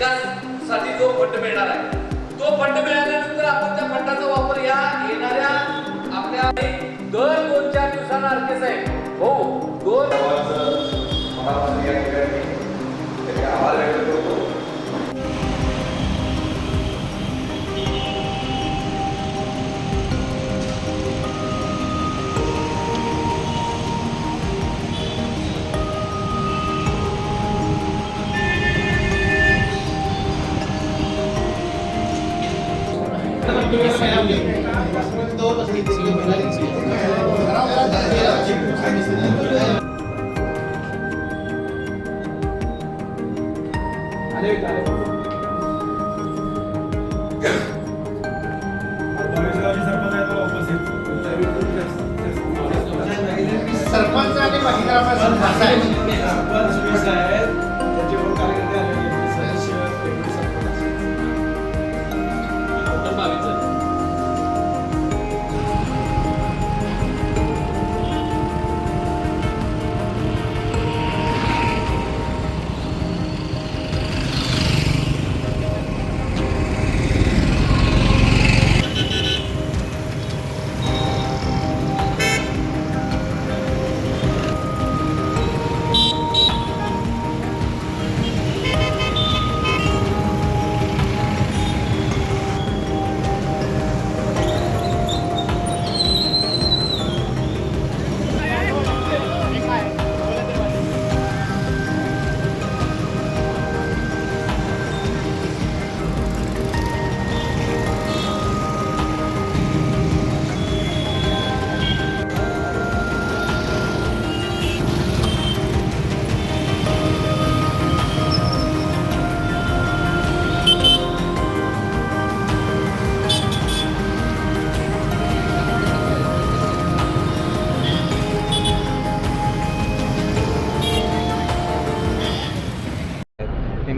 विकासासाठी जो फंड मिळणार आहे तो फंड मिळाल्यानंतर आपण त्या फंडाचा वापर या येणाऱ्या आपल्या दर दोन चार दिवसांना अर्के साहेब आहे.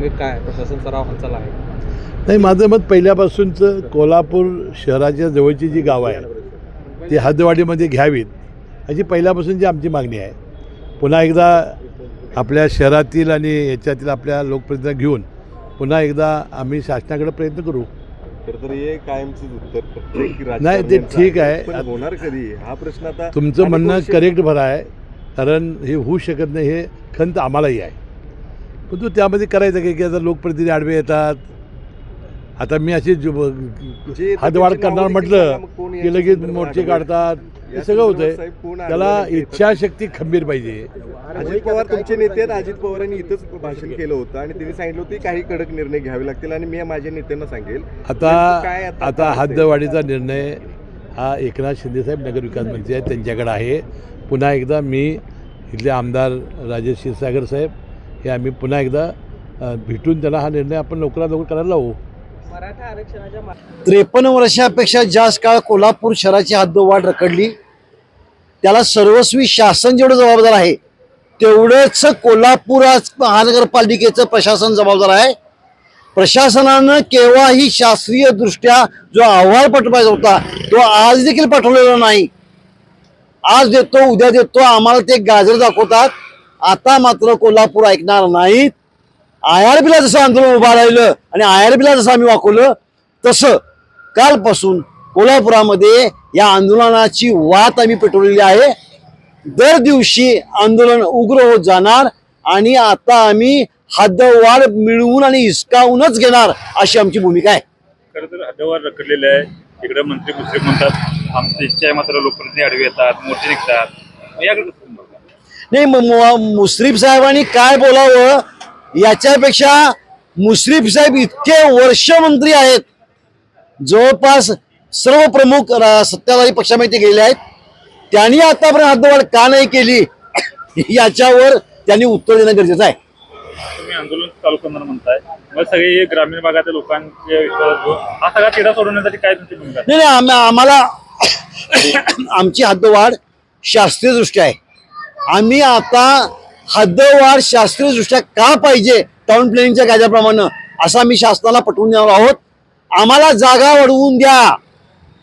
नेमकं काय? प्रशासन सराव हालचाल आहे. नाही माझं मत पहिल्यापासूनचं कोल्हापूर शहराच्या जवळची जी गावं आहेत ती हद्दवाढीमध्ये घ्यावीत अशी पहिल्यापासूनची आमची मागणी आहे. पुन्हा एकदा आपल्या शहरातील आणि याच्यातील आपल्या लोकप्रतिनिधी घेऊन पुन्हा एकदा आम्ही शासनाकडे प्रयत्न करू. हे नाही, ते ठीक आहे. होणार कधी हा प्रश्न आता तुमचं म्हणणं करेक्ट भर आहे कारण हे होऊ शकत नाही हे खंत आम्हालाही आहे. पण तू त्यामध्ये करायचं काय की आता लोकप्रतिनिधी आडवे येतात? आता मी अशी हदवाढ करणार म्हटलं की लगेच मोर्चे? काढतात. हे सगळं होतंय. त्याला? इच्छाशक्ती खंबीर पाहिजे. अजित पवार तुमचे नेते आहेत. अजित पवारांनी इथंच भाषण केलं होतं आणि त्यांनी सांगितलं होतं की काही कडक निर्णय घ्यावे लागतील आणि मी माझ्या नेत्यांना सांगेल. आता काय आता? हद्दवाढीचा निर्णय हा एकनाथ शिंदेसाहेब नगरविकास मंत्री आहेत त्यांच्याकडे आहे. पुन्हा एकदा मी इथले आमदार राजेश क्षीरसागर साहेब हे आम्ही पुन्हा एकदा भेटून त्याला हा निर्णय आपण लवकरात लवकर करायला लावू. त्रेपन्न वर्षापेक्षा जास्त काळ कोल्हापूर शहराची हद्दवाढ रखडली. त्याला सर्वस्वी शासन जेवढं जबाबदार आहे तेवढंच कोल्हापूर आज महानगरपालिकेचं प्रशासन जबाबदार आहे. प्रशासनानं केव्हाही शास्त्रीय दृष्ट्या जो अहवाल पाठवायचा होता तो आज देखील पाठवलेला नाही. आज देतो उद्या देतो आम्हाला ते गाजर दाखवतात. आता मात्र कोल्हापूर ऐकणार नाहीत. आय आर बीला जसं आंदोलन उभं राहिलं आणि आय आर बीला जसं आम्ही वाकवलं तसं कालपासून कोल्हापुरामध्ये या आंदोलनाची वाट आम्ही पेटवलेली आहे. दर दिवशी आंदोलन उग्र होत जाणार आणि आता आम्ही हद्दवाढ मिळवून आणि हिसकावूनच घेणार अशी आमची भूमिका आहे. खरं तर हद्दवाढ रखडलेले आहे. इकडे मंत्री दुसरे म्हणतात आमची इच्छा मात्र लोकप्रतिनिधी आडवे येतात मोर्चे निघतात. याकडे नाही मुश्रीफ साहेबांनी काय बोलावं? याच्यापेक्षा मुश्रीफ साहेब इतके वर्ष मंत्री आहेत. जवळपास सर्व प्रमुख सत्ताधारी पक्षामध्ये ते गेलेले आहेत. त्यांनी आतापर्यंत हद्दवाढ का नाही केली? याच्यावर त्यांनी उत्तर देणं गरजेचं आहे. तुम्ही आंदोलन चालू करणार म्हणताय. मग सगळे हे ग्रामीण भागातील लोकांचे विश्वास घेऊन हा सगळा तिढा सोडवण्यासाठी काय तुमची भूमिका? नाही नाही आम्हा- आम्हाला आमची हद्दवाढ शास्त्रीय दृष्ट्या आहे. आम्ही आता हद्दवाढ शास्त्रीय दृष्ट्या का पाहिजे? टाउन प्लॅनिंगच्या कायद्याप्रमाणे. असं आम्ही शासनाला पटवून देणार आहोत. आम्हाला जागा वाढवून द्या.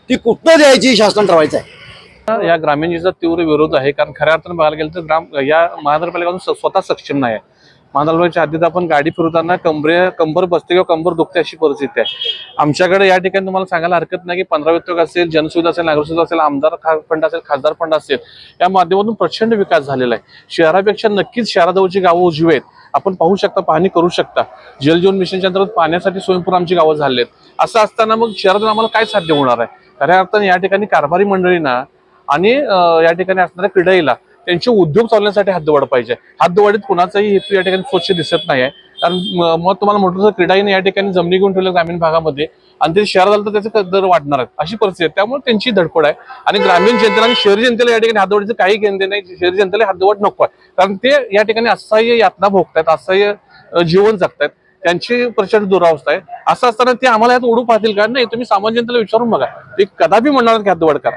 ती कुठं द्यायची शासन ठरवायचं आहे. या ग्रामीण जीचा तीव्र विरोध आहे. कारण खऱ्या अर्थानं बघायला गेलं तर ग्राम या महानगरपालिका स्वतः सक्षम नाही आहे. महानगरपालिकेच्या हद्दीत आपण गाडी फिरवताना कंबरे कंबर बसते किंवा कंबर दुखते अशी परिस्थिती आहे. आमच्याकडे या ठिकाणी तुम्हाला सांगायला हरकत नाही की पंधरा वित्तक असेल जनसुविधा असेल नागरिक असेल आमदार खा- फंड असेल खासदार फंड असेल या माध्यमातून प्रचंड विकास झालेला आहे. शहरापेक्षा नक्कीच शहराजवळची गावं उजवी आहेत. आपण पाहू शकता पाहणी करू शकता. जलजीवन मिशनच्या अंतर्गत पाण्यासाठी स्वयंपूर आमची गावं झाली आहेत असं असताना मग शहरातून आम्हाला काय साध्य होणार आहे? खऱ्या अर्थाने या ठिकाणी कारभारी मंडळींना आणि या ठिकाणी असणाऱ्या क्रीडाईला त्यांचे उद्योग चालण्यासाठी हद्दवाढ पाहिजे. हद्दवाढीत कुणाचाही हेतू या ठिकाणी स्वच्छ दिसत नाही आहे कारण मग तुम्हाला म्हटलं तर क्रीडाईने या ठिकाणी जमिनी घेऊन ठेवल्या ग्रामीण भागामध्ये. आणि ते शहरात आलं तर त्याचे दर वाढणार आहेत. अशी परिस्थिती आहे. त्यामुळे त्यांची धडपड आहे. आणि ग्रामीण जनतेला आणि शहरी जनतेला या ठिकाणी हद्दवाढीचं काही केंद्र नाही. शहरी जनतेला हद्दवाढ नको आहे. कारण ते या ठिकाणी असह्य यातना भोगतायत असह्य जीवन जगतायत. त्यांची प्रचंड दुरावस्था आहे. असं असताना ते आम्हाला यात ओढू पाहतील का? नाही तुम्ही सामान्य जनतेला विचारून बघा. ते कदापि म्हणणार की हद्दवाढ करा.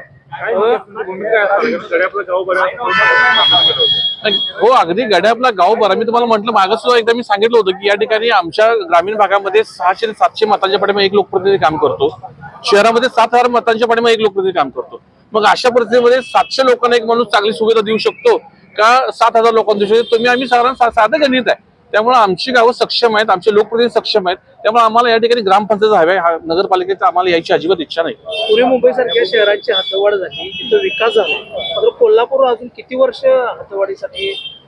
हो अगदी गड्यापला गाव बरा. मी तुम्हाला म्हटलं मागं सुद्धा एकदा मी सांगितलं होतं की या ठिकाणी आमच्या ग्रामीण भागामध्ये सहाशे ते सातशे मतांच्या पाठीमागे एक लोकप्रतिनिधी काम करतो. शहरामध्ये सात हजार मतांच्या पाठीमागे एक लोकप्रतिनिधी काम करतो. मग अशा परिस्थितीमध्ये सातशे लोकांना एक माणूस चांगली सुविधा देऊ शकतो का? सात हजार लोकांना देऊ शकतो. तुम्ही आम्ही साधारण साधं गणित आहे. त्यामुळे आमची गावं सक्षम आहेत आमचे लोकप्रतिनिधी सक्षम आहेत. त्यामुळे आम्हाला या ठिकाणी ग्रामपंचायत हव्या आहे. हा नगरपालिकेचा आम्हाला यायची अजिबात इच्छा नाही. पुणे मुंबईसारख्या शहरांची हातवाढ झाली तिथं विकास झाला. मात्र कोल्हापूर अजून किती वर्ष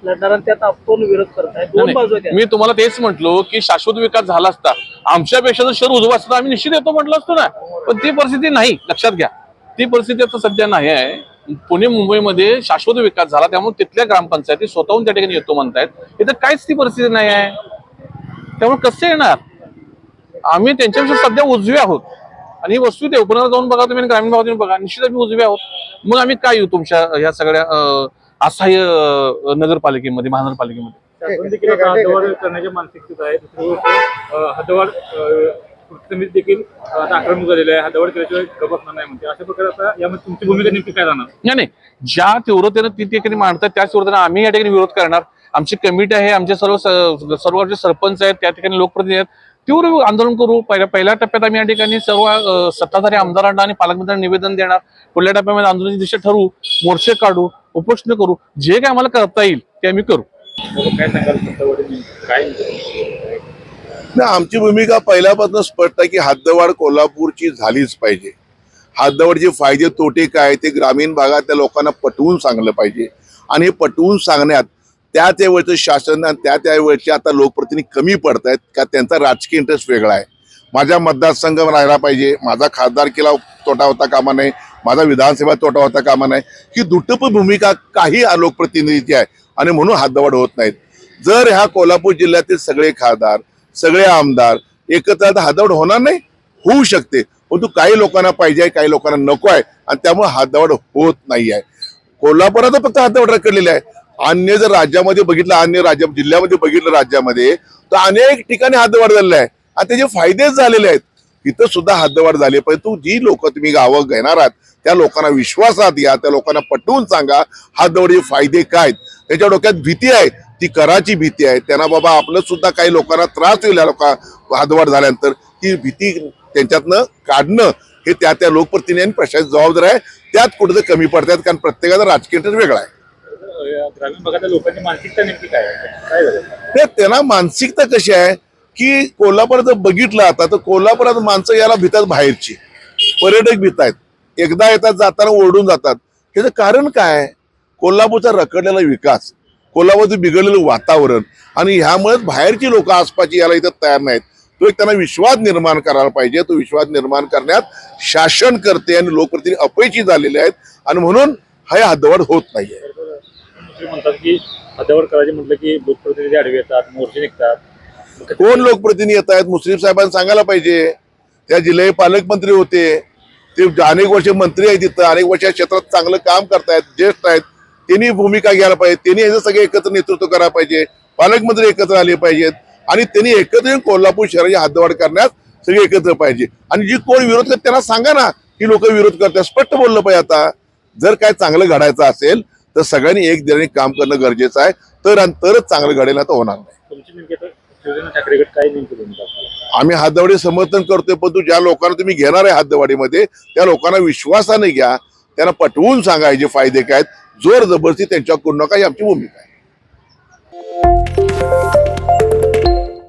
लढणार आणि त्यात आपण विरोध करताय? मी तुम्हाला तेच म्हटलो की शाश्वत विकास झाला असता आमच्यापेक्षा जर शहर उजवं असतं आम्ही निश्चित येतो म्हटलं असतो ना. पण ती परिस्थिती नाही. लक्षात घ्या. ती परिस्थिती आता सध्या नाही आहे. पुणे मुंबईमध्ये शाश्वत विकास झाला त्यामुळे तिथल्या ग्रामपंचायती स्वतःहून त्या ठिकाणी येतो म्हणतायत. इथं काहीच ती परिस्थिती नाही आहे. त्यामुळे कसं येणार? आम्ही त्यांच्यापेक्षा सध्या उजवे आहोत. आणि ही वस्तू ते पुन्हा जाऊन बघा तुम्ही ग्रामीण भागात येऊन बघा. निश्चित आम्ही उजवे आहोत. मग आम्ही काय येऊ तुमच्या या सगळ्या असहाय्य नगरपालिकेमध्ये महानगरपालिकेमध्ये? समिती देखील आक्रमक झालेली आहे हद्दवाढ केल्याशिवाय गबसणार नाही म्हणते. अशा प्रकारे आता यामध्ये तुमची भूमिका नेमकी काय राहणार नाही नाही. ज्या तीव्रतेनं ती ठिकाणी मांडतात त्याच तीव्रतेनं आम्ही या ठिकाणी विरोध करणार. आमची कमिटी आहे आमचे सर्व सर्व जे सरपंच आहेत त्या ठिकाणी लोकप्रतिनिधी आहेत. तीव्र आंदोलन करू. पहिल्या पहिल्या टप्प्यात आम्ही या ठिकाणी सर्व सत्ताधारी आमदारांना आणि पालकमंत्र्यांना निवेदन देणार. पुढल्या टप्प्यामध्ये आंदोलनाची दिशा ठरवू मोर्चे काढू उपोषण करू. जे काय आम्हाला करता येईल ते आम्ही करू. काय सांगाल? काय? ना आमची भूमिका पहिल्यापासून स्पष्ट आहे की हद्दवाढ कोल्हापूरची झालीच पाहिजे. हद्दवाढचे फायदे तोटे काय ते ग्रामीण भागातल्या लोकांना पटवून सांगलं पाहिजे. आणि हे पटवून सांगण्यात त्या त्यावेळेचं शासन आणि त्या त्यावेळेचे आता लोकप्रतिनिधी कमी पडत आहेत का त्यांचा राजकीय इंटरेस्ट वेगळा आहे. माझ्या मतदारसंघ राहिला पाहिजे माझा खासदार केला तोटा होता कामा नाही माझा विधानसभा तोटा होता कामा नाही ही दुटप भूमिका काही लोकप्रतिनिधीची आहे आणि म्हणून हद्दवाढ होत नाहीत. जर ह्या कोल्हापूर जिल्ह्यातील सगळे खासदार सगळे आमदार एकत्र आता होणार नाही होऊ शकते. परंतु काही लोकांना पाहिजे आहे काही लोकांना नको आहे आणि त्यामुळे हद्दवाढ होत नाही आहे. कोल्हापुरात फक्त हद्दवाढ रखडलेली आहे. अन्य जर राज्यामध्ये बघितलं अन्य राज्य जिल्ह्यामध्ये बघितलं राज्यामध्ये तर अनेक ठिकाणी हद्दवाढ झालेला आहे. आणि त्याचे फायदेच झालेले आहेत. इथं सुद्धा हद्दवाढ झाली. परंतु जी लोक तुम्ही गावं घेणार आहात त्या लोकांना विश्वासात घ्या त्या लोकांना पटवून सांगा हद्दवाढीचे फायदे काय आहेत. त्याच्या डोक्यात भीती आहे. ती कराची भीती आहे. त्यांना बाबा आपलं सुद्धा काही लोकांना त्रास होईल या लोका हद्दवाढ झाल्यानंतर ती भीती त्यांच्यातनं काढणं हे त्या त्या लोकप्रतिनिधी आणि प्रशासन जबाबदार आहे. त्यात कुठेतरी कमी पडतात कारण प्रत्येकाचा राजकीय इंटरेस्ट वेगळा आहे. ग्रामीण भागातल्या लोकांची मानसिकता नेमकी काय आहे? काय झालं? नाही त्यांना मानसिकता कशी आहे की कोल्हापुरात जर बघितलं आता तर कोल्हापुरात माणसं याला भीतात बाहेरची. पर्यटक भीत आहेत. एकदा येतात जाताना ओरडून जातात. ह्याचं कारण काय? कोल्हापूरचा रखडलेला विकास. कोल्हापूरचं बिघडलेलं वातावरण आणि ह्यामुळेच बाहेरची लोक आसपासची याला इथं तयार नाहीत. तो एक त्यांना विश्वास निर्माण करायला पाहिजे. तो विश्वास निर्माण करण्यात शासन करते आणि लोकप्रतिनिधी अपयशी झालेले आहेत आणि म्हणून हा हद्दवाढ होत नाहीये. म्हणतात की हद्दवाढ करायचे म्हटलं की लोकप्रतिनिधी आडवे येतात मोर्चे निघतात. कोण लोकप्रतिनिधी येत आहेत? मुस्लिम साहेबांना सांगायला पाहिजे. त्या जिल्ह्याचे पालकमंत्री होते. ते अनेक वर्ष मंत्री आहेत तिथं अनेक वर्ष या क्षेत्रात चांगलं काम करतायत ज्येष्ठ आहेत. त्यांनी भूमिका घ्यायला पाहिजे. त्यांनी याचं सगळे एकत्र नेतृत्व करायला पाहिजे. पालकमंत्री एकत्र आले पाहिजेत. आणि त्यांनी एकत्र येऊन कोल्हापूर शहराची हद्दवाढ करण्यास सगळे एकत्र पाहिजे. आणि जी कोण विरोध करत त्यांना सांगा ना की लोक विरोध करतात. स्पष्ट बोललं पाहिजे आता. जर काय चांगलं घडायचं असेल तर सगळ्यांनी एक दिलाने काम करणं गरजेचं आहे. तर तरच चांगलं घडेल तर होणार नाही? आम्ही हद्दवाढी समर्थन करतोय परंतु ज्या लोकांना तुम्ही घेणार आहे हद्दवाढीमध्ये त्या लोकांना विश्वासाने घ्या. त्यांना पटवून सांगा याचे फायदे काय आहेत. जोर जबरदस्ती त्यांच्यावर करू नका ही आमची भूमिका आहे आहे.